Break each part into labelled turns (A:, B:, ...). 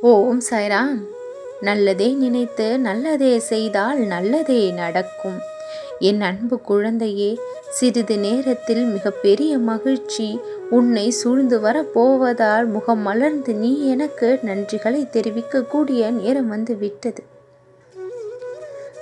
A: ஓம் சாய்ராம். நல்லதே நினைத்து நல்லதே செய்தால் நல்லதே நடக்கும். என் அன்பு குழந்தையே சிறிது நேரத்தில் மிகப்பெரிய மகிழ்ச்சி உன்னை சூழ்ந்து வரப் போவதால் முகம் மலர்ந்து நீ எனக்கு நன்றிகளை தெரிவிக்கக்கூடிய நேரம் வந்து விட்டது.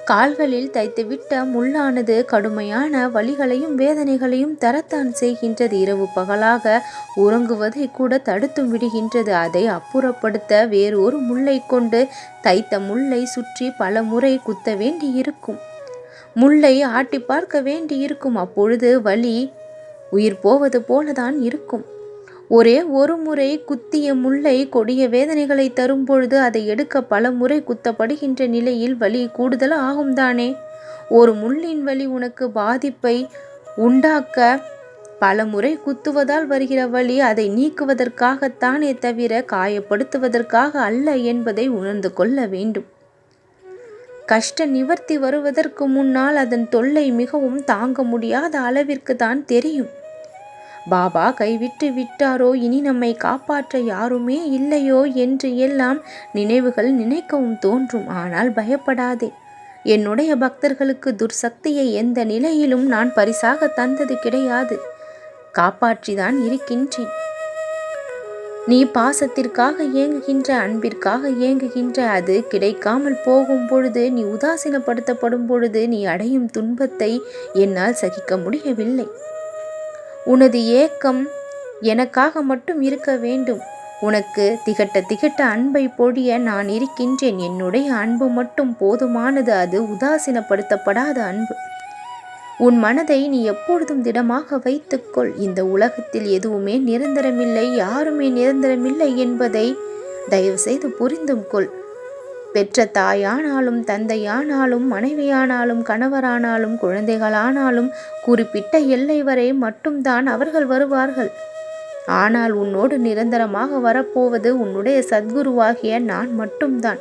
A: கால்களில் தைத்துவிட்ட முள்ளானது கடுமையான வலிகளையும் வேதனைகளையும் தரத்தான் செய்கின்றது. இரவு பகலாக உறங்குவதை கூட தடுத்தும் விடுகின்றது. அதை அப்புறப்படுத்த வேறு ஒரு கொண்டு தைத்த முல்லை சுற்றி பல முறை குத்த வேண்டி இருக்கும் ஆட்டி பார்க்க வேண்டி இருக்கும் அப்பொழுது வலி உயிர் போவது போலதான் இருக்கும். ஒரே ஒரு முறை குத்திய முல்லை கொடிய வேதனைகளை தரும் பொழுது அதை எடுக்க பல முறை குத்தப்படுகின்ற நிலையில் வலி கூடுதல் ஆகும் தானே? ஒரு முள்ளின் வலி உனக்கு பாதிப்பை உண்டாக்க பல முறை குத்துவதால் வருகிற வழி அதை நீக்குவதற்காகத்தானே தவிர காயப்படுத்துவதற்காக அல்ல என்பதை உணர்ந்து கொள்ள வேண்டும். கஷ்ட நிவர்த்தி வருவதற்கு முன்னால் அதன் தொல்லை மிகவும் தாங்க முடியாத அளவிற்கு தான் தெரியும். பாபா கைவிட்டு விட்டாரோ? இனி நம்மை காப்பாற்ற யாருமே இல்லையோ என்று எல்லாம் நினைவுகள் நினைக்கவும் தோன்றும். ஆனால் பயப்படாதே. என்னுடைய பக்தர்களுக்கு துர்சக்தியை எந்த நிலையிலும் நான் பரிசாக தந்தது கிடையாது. காப்பாற்றிதான் இருக்கின்றேன். நீ பாசத்திற்காக ஏங்குகின்ற அன்பிற்காக ஏங்குகின்ற அது கிடைக்காமல் போகும் பொழுது நீ உதாசீனப்படுத்தப்படும் பொழுது நீ அடையும் துன்பத்தை என்னால் சகிக்க முடியவில்லை. உனது ஏக்கம் எனக்காக மட்டும் இருக்க வேண்டும். உனக்கு திகட்ட திகட்ட அன்பை பொழிய நான் இருக்கின்றேன். என்னுடைய அன்பு மட்டும் போதுமானது. அது உதாசீனப்படுத்தப்படாத அன்பு. உன் மனதை நீ எப்பொழுதும் திடமாக வைத்துக்கொள். இந்த உலகத்தில் எதுவுமே நிரந்தரமில்லை. யாருமே நிரந்தரமில்லை என்பதை தயவுசெய்து புரிந்தும் கொள். பெற்ற தாயானாலும் தந்தையானாலும் மனைவியானாலும் கணவரானாலும் குழந்தைகளானாலும் குறிப்பிட்ட எல்லை வரை மட்டும்தான் அவர்கள் வருவார்கள். ஆனால் உன்னோடு நிரந்தரமாக வரப்போவது உன்னுடைய சத்குருவாகிய நான் மட்டும்தான்.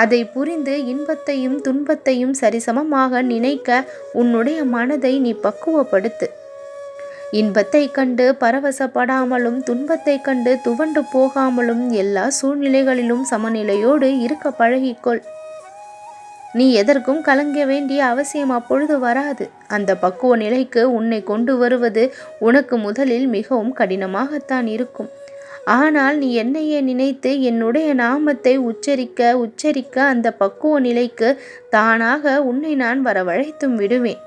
A: அதை புரிந்து இன்பத்தையும் துன்பத்தையும் சரிசமமாக நினைக்க உன்னுடைய மனதை நீ பக்குவப்படுத்து. இன்பத்தை கண்டு பரவசப்படாமலும் துன்பத்தை கண்டு துவண்டு போகாமலும் எல்லா சூழ்நிலைகளிலும் சமநிலையோடு இருக்க பழகிக்கொள். நீ எதற்கும் கலங்க வேண்டிய அவசியம் அப்பொழுது வராது. அந்த பக்குவ நிலைக்கு உன்னை கொண்டு வருவது உனக்கு முதலில் மிகவும் கடினமாகத்தான் இருக்கும். ஆனால் நீ என்னையே நினைத்து என்னுடைய நாமத்தை உச்சரிக்க உச்சரிக்க அந்த பக்குவ நிலைக்கு தானாக உன்னை நான் வரவழைத்தும் விடுவேன்.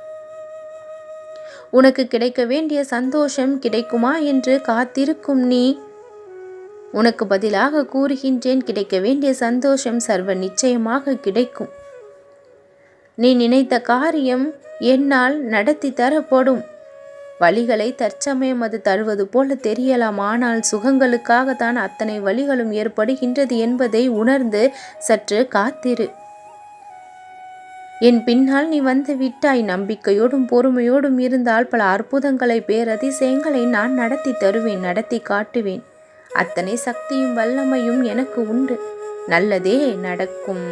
A: உனக்கு கிடைக்க வேண்டிய சந்தோஷம் கிடைக்குமா என்று காத்திருக்கும் நீ. உனக்கு பதிலாக கூறுகின்றேன் கிடைக்க வேண்டிய சந்தோஷம் சர்வ நிச்சயமாக கிடைக்கும். நீ நினைத்த காரியம் என்னால் நடத்தி தரப்படும். வழிகளை தற்சமயம் அது தருவது போல தெரியலாம். ஆனால் சுகங்களுக்காக தான் அத்தனை வழிகளும் ஏற்படுகின்றது என்பதை உணர்ந்து சற்று காத்திரு. என் பின்னால் நீ வந்து விட்டாய். நம்பிக்கையோடும் பொறுமையோடும் இருந்தால் பல அற்புதங்களை பேரதிசயங்களை நான் நடத்தி தருவேன் நடத்தி காட்டுவேன். அத்தனை சக்தியும் வல்லமையும் எனக்கு உண்டு. நல்லதே நடக்கும்.